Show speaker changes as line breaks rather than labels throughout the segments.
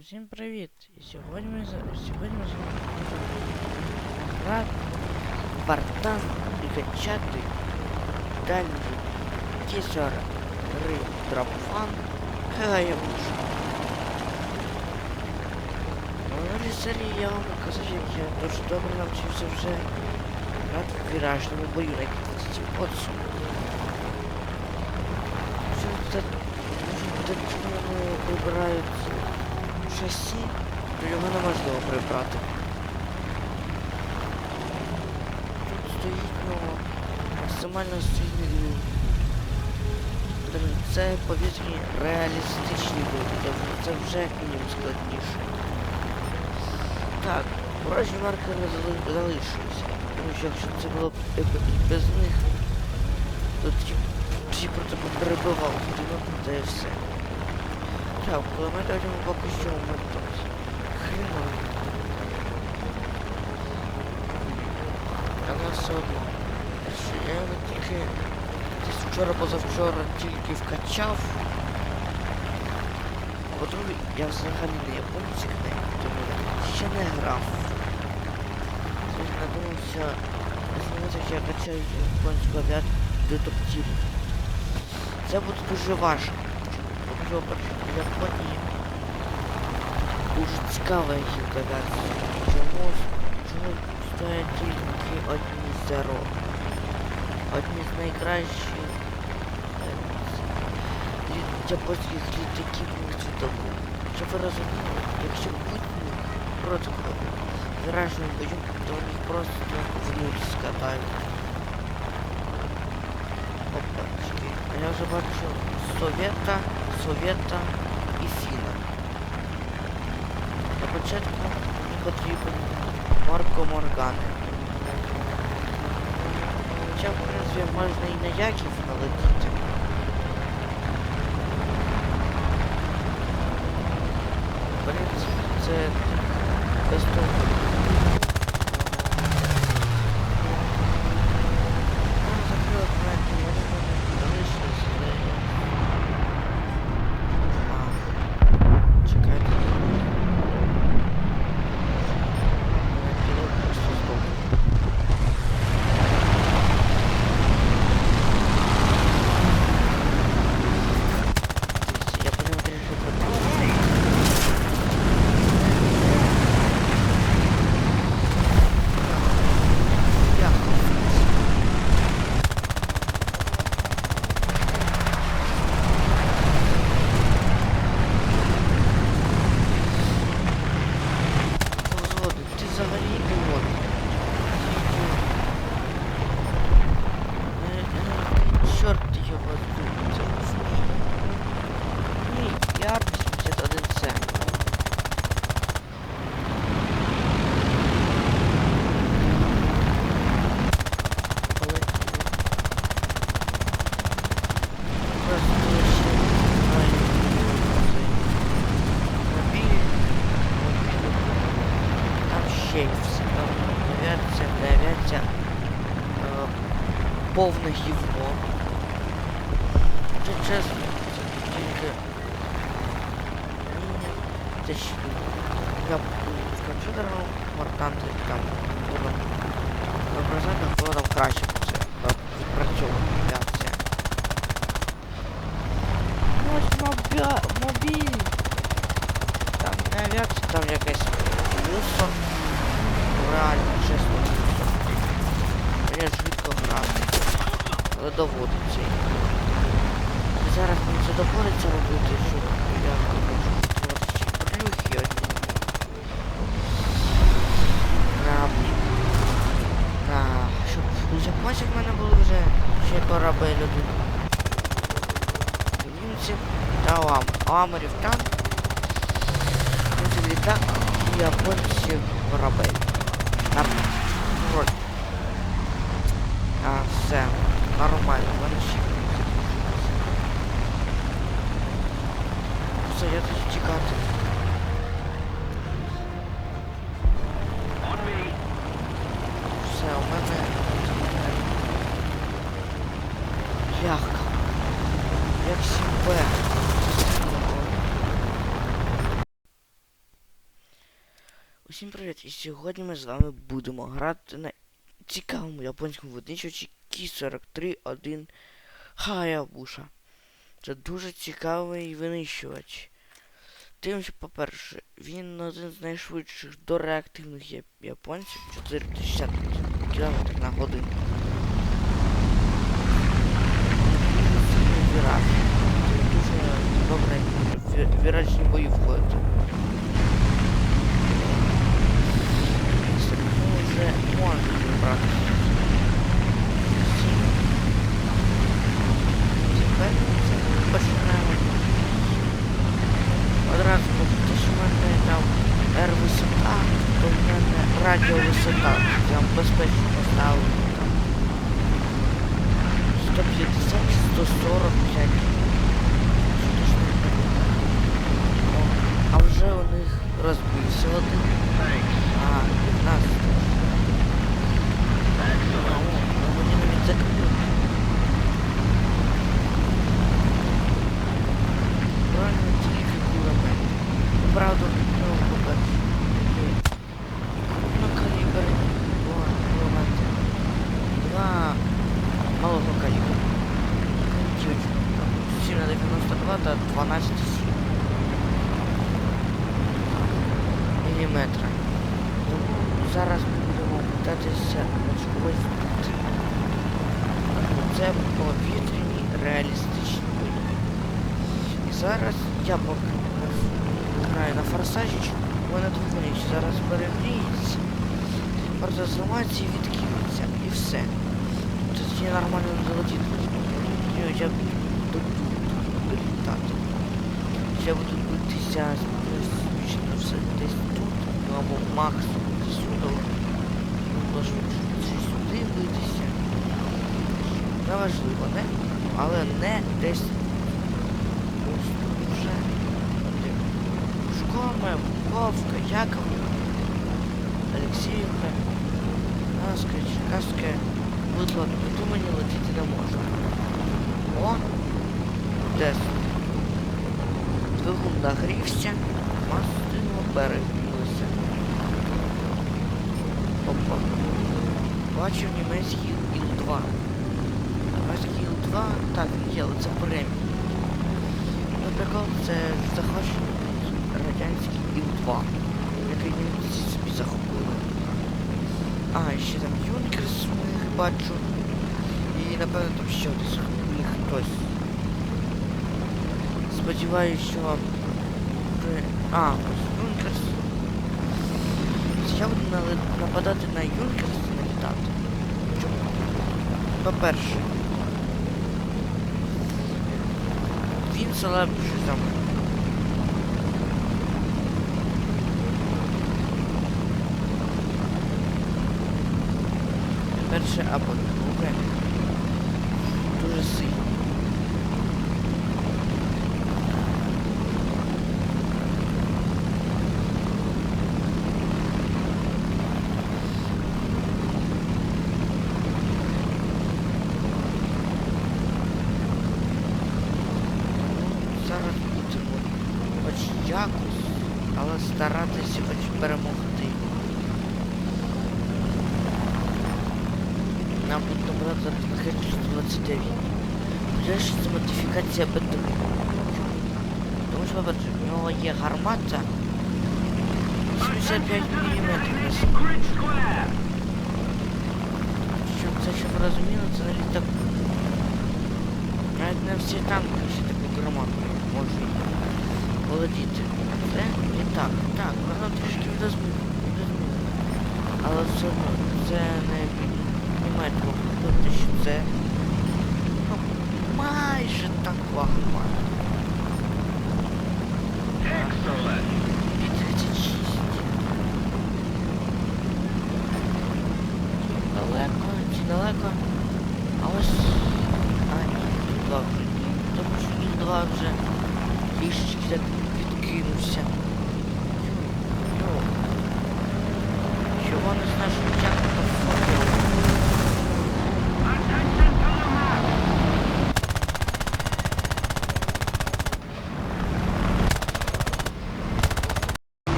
Всім привіт! І сьогодні ми за- сьогодні ми з вами будемо грати Вартан і качати далі тісер гри Драфан Хагаявуш. У минулій серії я вам показав, як я дуже добре навчився вже грати в віражному бою на кінці подсумку. Що це дуже вони вибирають шасі, то його неможливо прибрати. Тут стоїть ну, максимально сильний люк. Це повітряні реалістичні тобто це вже як складніше. Так, ворожі маркери залишилися. Тому що якщо це було б і без них, то ті, ті про тебе перебивав, будинок, та і все. Так, кулемет одягу поки що ми тут. Хріново. Але все одно. Я його тільки десь вчора позавчора тільки вкачав. А по-друге, я взагалі не японцик не, тому ще не грав. Тож надумався, що я качаю японську авіацію детективу. Це буде дуже важко. Тому що в Японії дуже цікава гілка авіації. Чому, чому стоять тільки одні з дорог? Одні з найкращих е, лі- японських літаків світових. Щоб ви розуміли, якщо Путін проти вираженим бою, то вони просто в нуль скатають. Опачки. А я вже бачу Совєта, Совєта і Фіна. Для початку мені потрібен Марко Моргани. Хоча, в принципі, можна і на Яків налетіти. Японців в мене були вже ще корабель один. У німців та у ам, у амерів танк. Німців літак, і японців корабель. На вроді. А, все. Нормально, вони ще. Все, я тут тікати. Як 7Б. Усім привіт! І сьогодні ми з вами будемо грати на цікавому японському винищувачі Кі-43-1 Хаябуша. Це дуже цікавий винищувач. Тим, що, по-перше, він один з найшвидших дореактивних японців 460 км на годину. віраж. Це дуже добре ві- віражні бої входити. Ми вже можемо вибрати. Тепер починаємо. Одразу кажу, що в мене там R висота, то в мене радіо висота. Там безпечно поставили. নতুন зараз будемо питатися чогось. Це повітряні реалістичні бої. І зараз я граю на форсажі, мене двигуніч зараз перегріється, протизламації відкинеться і все. Тут я нормально залетіти. Я буду літати. Я буду битися з космічно все десь тут, ну або максимум. Швидше чи сюди битися. Неважливо, не? Але не десь ось вже. Шкома, Вовка, Яков, Олексіївка, Наска, Черкаська. Ласка, тут мені летіти не можна. О! Десь. Двигун нагрівся, мастило перегрілося. Опа. Бачив німецький Іл-2. Німецький Іл-2, так, є, але це преміум. Наприклад, це захочений радянський Іл-2, який німці собі захопили. А, ще там Юнкерс них бачу. І напевно там ще десь них хтось. Сподіваюсь, що... А, Юнкерс. Я нападати на Юнкерс і. Чому? По-перше, він слабший за мене. Перше або друге. Дуже сильно. Зараз будемо хоч якось, але старатися хоч перемогти. Нам буде набрати на хеті 129. Буде ж це модифікація БТР. Тому що, по-перше, в нього є гармата 75 мм на. Щоб це щоб ви розуміли, це на літаку. Навіть не всі танки ще таку гармату можуть володіти. Це літак. Так, воно трішки відозмінено. Але все одно це не піднімає тобто, що це ну, майже. І 36. Далеко, чи далеко. А ось... А, ні, тут. Тому що тут два вже трішечки так відкинувся.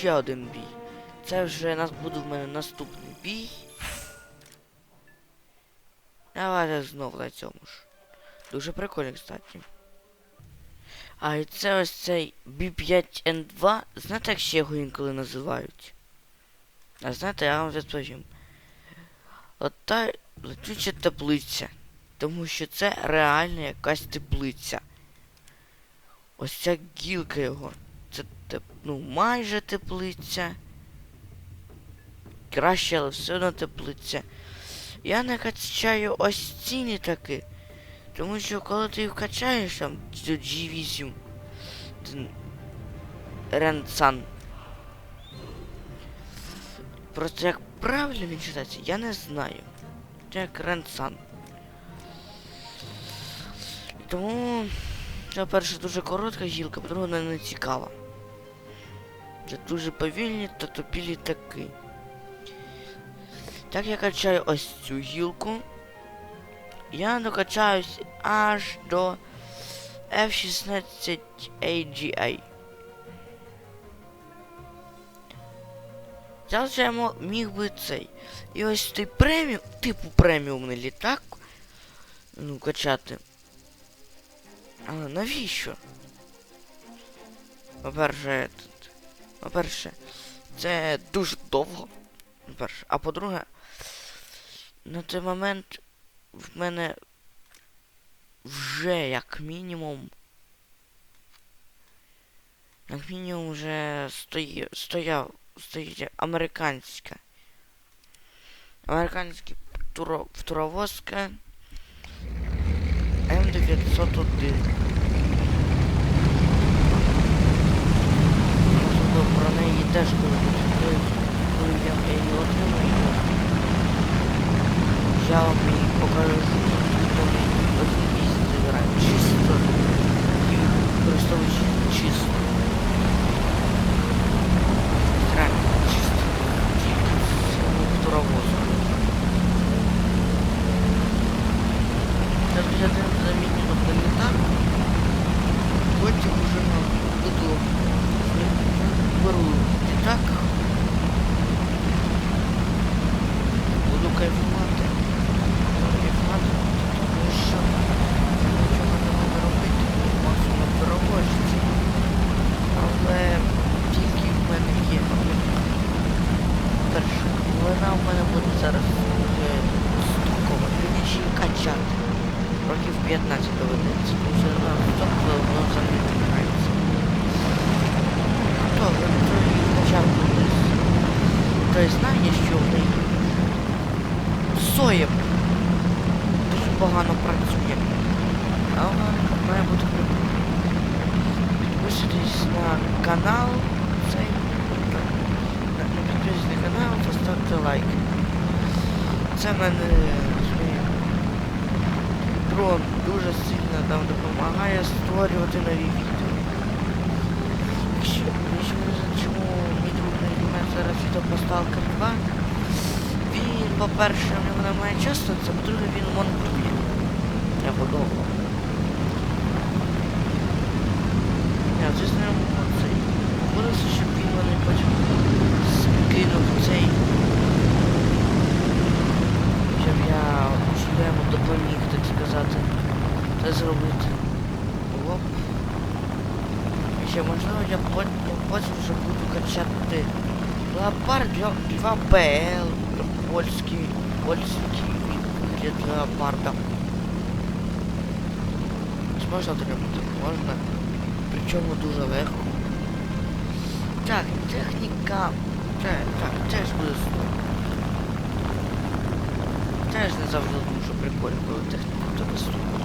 Ще один бій. Це вже нас буде в мене наступний бій. Давайте знов на цьому ж. Дуже прикольно, кстати. А і це ось цей B5N2. Знаєте, як ще його інколи називають? А знаєте, я вам відповім. От та летюча теплиця. Тому що це реально якась теплиця. Ось ця гілка його. Теп... ну майже теплиця. Краще, але все одно теплиця. Я не качаю ось ці літаки. Тому що коли ти їх качаєш там цю G8 Ренсан. Просто як правильно він читається, я не знаю. Це як Ренсан. Тому це перше дуже коротка гілка, по-друге, не цікава. Це дуже повільні та тупі літаки. Так я качаю ось цю гілку. Я докачаюсь аж до F16 AGA. Зараз я міг би цей. І ось цей преміум, типу преміумний літак. Ну, качати. Але навіщо? По-перше, по-перше, це дуже довго. По-перше. А по-друге, на той момент в мене вже як мінімум. Як мінімум вже стої, стояв, стоїть американська. Американський туро, туровозка М901. Можливо, про неї теж коли коли я її отримаю. Я вам її покажу, забираю чисто і використовуючи чисто. Реально чисто. Тільки з туровозу. Це вже один замінний тобто не так. Потім вже буду беру літак. Буду кайфувати. Кайфувати, тому що нічого не можна робити, максимум перевозити. Але тільки в мене є. Перше, вона в мене буде зараз вже стокова. Мені ще й качати. Років 15 доведеться, тому що вона стокова, воно взагалі не грається. Хто ви качав колись? Той знає, що в неї соя дуже погано працює. А вона має бути. Підписуйтесь на канал цей. Підписуйтесь на канал, поставте лайк. Це мене дрон дуже сильно нам допомагає створювати нові відео. Якщо, якщо чому мій друг не зараз відео Stalker 2, він, по-перше, в нього немає часу, це по-друге, він монтує. Треба довго. Я звісно, цей. Буде щоб він мене потім скинув цей. Щоб я щоб я йому допоміг, так сказати, це зробити. Оп. І ще можливо я потім, вже буду качати леопард 2 БЛ, польський, польський вигляд леопарда. Можна отримати? Можна. Причому дуже легко. Так, техніка. Так, так, теж буде. Теж не завжди дуже прикольно, коли техніка тебе супер.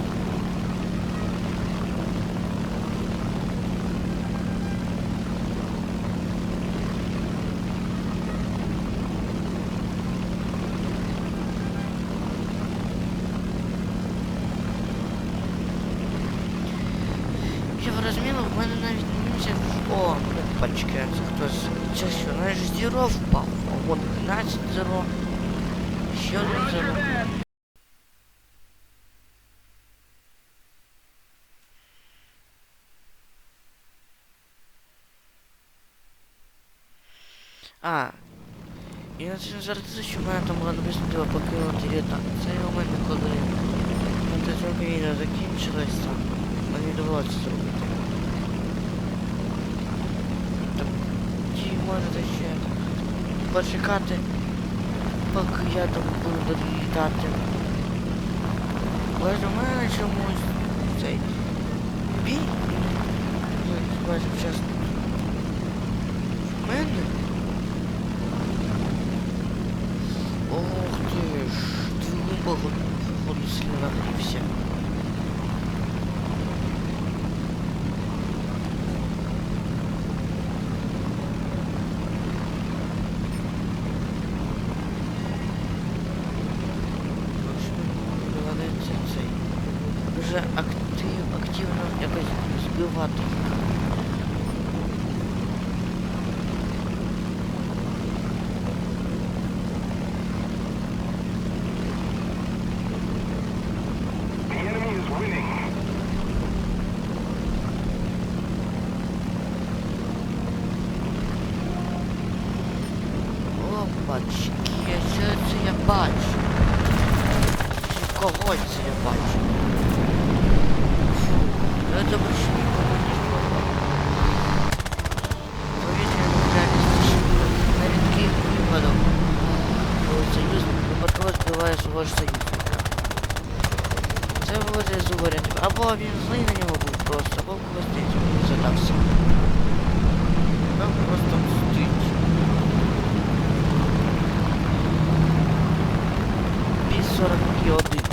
О, опачки, це хтось. Це що, навіть зіро впав. О, от 12 зеро. Ще один зеро. А. І на цьому жартується, що в мене там було написано покинути літа. Це у мене коли монтажовка відео закінчилась там. Мені довелося це зробити. Можете ще почекати, поки я там буду долітати. Боже, в мене чомусь цей бій. Ну, бачив чесно. В мене? Ох ти ж, двигун походу, походу сильно. Опачки, що це я бачу? Чи Кого це я бачу? Фу, я добре, що нікого не впало. Повітряна реальність на рідких випадок. Союзник випадково збиває свого ж союзника. Це виводить з варіантів. Або він злий на нього був просто, або когось задався. Або просто funciona com que outro